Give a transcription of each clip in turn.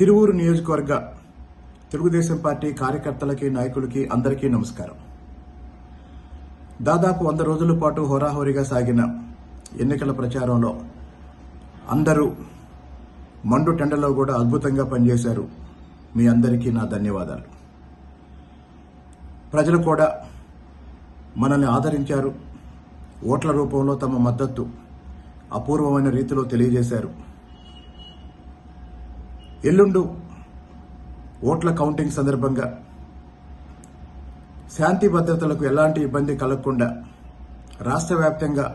తిరువూరు నియోజకవర్గ తెలుగుదేశం పార్టీ కార్యకర్తలకి నాయకులకి అందరికీ నమస్కారం. దాదాపు వంద రోజుల పాటు హోరాహోరీగా సాగిన ఎన్నికల ప్రచారంలో అందరూ మండు టెండలో కూడా అద్భుతంగా పనిచేశారు. మీ అందరికీ నా ధన్యవాదాలు. ప్రజలు కూడా మనల్ని ఆదరించారు. ఓట్ల రూపంలో తమ మద్దతు అపూర్వమైన రీతిలో తెలియజేశారు. ఎల్లుండు ఓట్ల కౌంటింగ్ సందర్భంగా శాంతి భద్రతలకు ఎలాంటి ఇబ్బంది కలగకుండా రాష్ట్ర వ్యాప్తంగా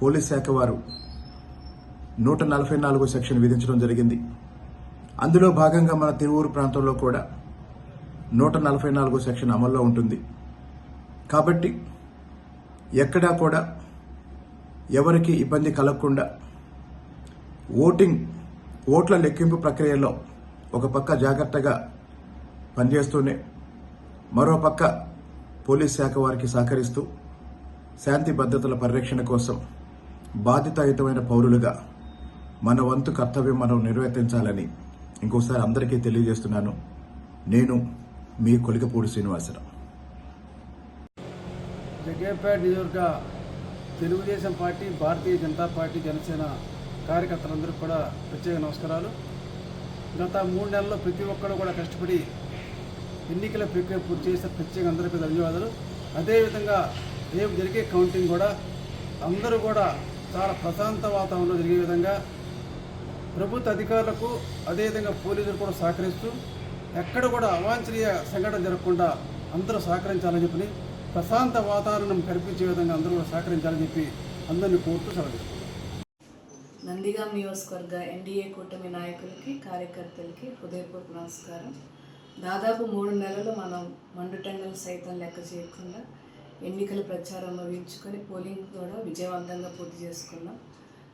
పోలీస్ శాఖ వారు నూట నలభై నాలుగు సెక్షన్ విధించడం జరిగింది. అందులో భాగంగా మన తిరువూరు ప్రాంతంలో కూడా నూట నలభై నాలుగు సెక్షన్ అమల్లో ఉంటుంది. కాబట్టి ఎక్కడా కూడా ఎవరికి ఇబ్బంది కలగకుండా ఓటింగ్ ఓట్ల లెక్కింపు ప్రక్రియలో ఒక పక్క జాగ్రత్తగా పనిచేస్తూనే మరోపక్క పోలీస్ శాఖ వారికి సహకరిస్తూ శాంతి భద్రతల పరిరక్షణ కోసం బాధ్యతాయుతమైన పౌరులుగా మన వంతు కర్తవ్యం మనం నిర్వర్తించాలని ఇంకోసారి అందరికీ తెలియజేస్తున్నాను. నేను మీ కొలికపూడి శ్రీనివాసరావు. జగ్గేపేట నియోజకవర్గ తెలుగుదేశం పార్టీ భారతీయ జనతా పార్టీ జనసేన కార్యకర్తలందరికీ కూడా ప్రత్యేక నమస్కారాలు. గత మూడు నెలల్లో ప్రతి ఒక్కరు కూడా కష్టపడి ఎన్నికల ప్రక్రియ పూర్తి చేసిన ప్రత్యేక అందరికీ ధన్యవాదాలు. అదేవిధంగా రేపు జరిగే కౌంటింగ్ కూడా అందరూ కూడా చాలా ప్రశాంత వాతావరణంలో జరిగే విధంగా ప్రభుత్వ అధికారులకు అదేవిధంగా పోలీసులు కూడా సహకరిస్తూ ఎక్కడ కూడా అవాంఛనీయ సంఘటన జరగకుండా అందరూ సహకరించాలని చెప్పి ప్రశాంత వాతావరణం కల్పించే విధంగా అందరూ కూడా సహకరించాలని చెప్పి అందరినీ కోరుతూ సెలవు నందిగాం నియోజకవర్గ ఎన్డీఏ కూటమి నాయకులకి కార్యకర్తలకి హృదయపూర్వక నమస్కారం. దాదాపు మూడు నెలలు మనం మండుటెండలు సైతం లెక్క చేయకుండా ఎన్నికల ప్రచారం ముగించుకొని పోలింగ్ కూడా విజయవంతంగా పూర్తి చేసుకున్నాం.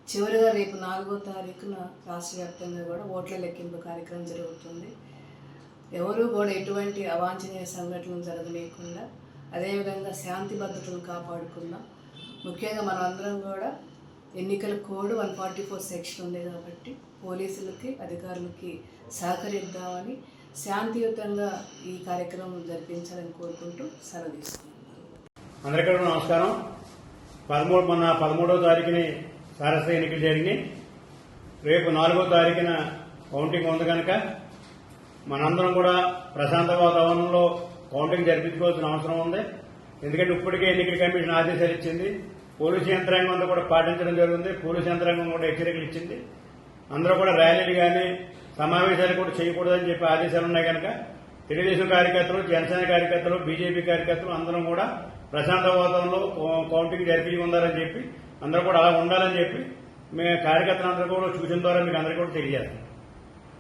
చివరిగా రేపు నాలుగో తారీఖున రాష్ట్ర వ్యాప్తంగా కూడా ఓట్ల లెక్కింపు కార్యక్రమం జరుగుతుంది. ఎవరు కూడా ఎటువంటి అవాంఛనీయ సంఘటనలు జరగలేకుండా అదేవిధంగా శాంతి భద్రతలు కాపాడుకుందాం. ముఖ్యంగా మనమందరం కూడా ఎన్నికల code one forty four section ఉంది కాబట్టి పోలీసులకి అధికారులకి సహకరిద్దామని శాంతియుతంగా ఈ కార్యక్రమం జరిపించాలని కోరుకుంటూ సెలవు అందరికీ కూడా నమస్కారం. పదమూడు మొన్న పదమూడవ తారీఖుని సారస్వ ఎన్నికలు జరిగినాయి. రేపు నాలుగో తారీఖున కౌంటింగ్ ఉంది కనుక మనందరం కూడా ప్రశాంత వాతావరణంలో కౌంటింగ్ జరిపించుకోవాల్సిన అవసరం ఉంది. ఎందుకంటే ఇప్పటికే ఎన్నికల కమిషన్ ఆదేశాలు ఇచ్చింది. పోలీసు యంత్రాంగం అంతా కూడా పాటించడం జరుగుతుంది. పోలీసు యంత్రాంగం కూడా హెచ్చరికలు ఇచ్చింది. అందరూ కూడా ర్యాలీలు కానీ సమావేశాలు కూడా చేయకూడదని చెప్పి ఆదేశాలు ఉన్నాయి కనుక తెలుగుదేశం కార్యకర్తలు జనసేన కార్యకర్తలు బీజేపీ కార్యకర్తలు అందరం కూడా ప్రశాంత వాతావరణంలో కౌంటింగ్ జరిపి ఉండాలని చెప్పి అందరూ కూడా అలా ఉండాలని చెప్పి మేము కార్యకర్తలందరూ కూడా సూచన ద్వారా మీకు అందరికీ కూడా తెలియజేస్తాం.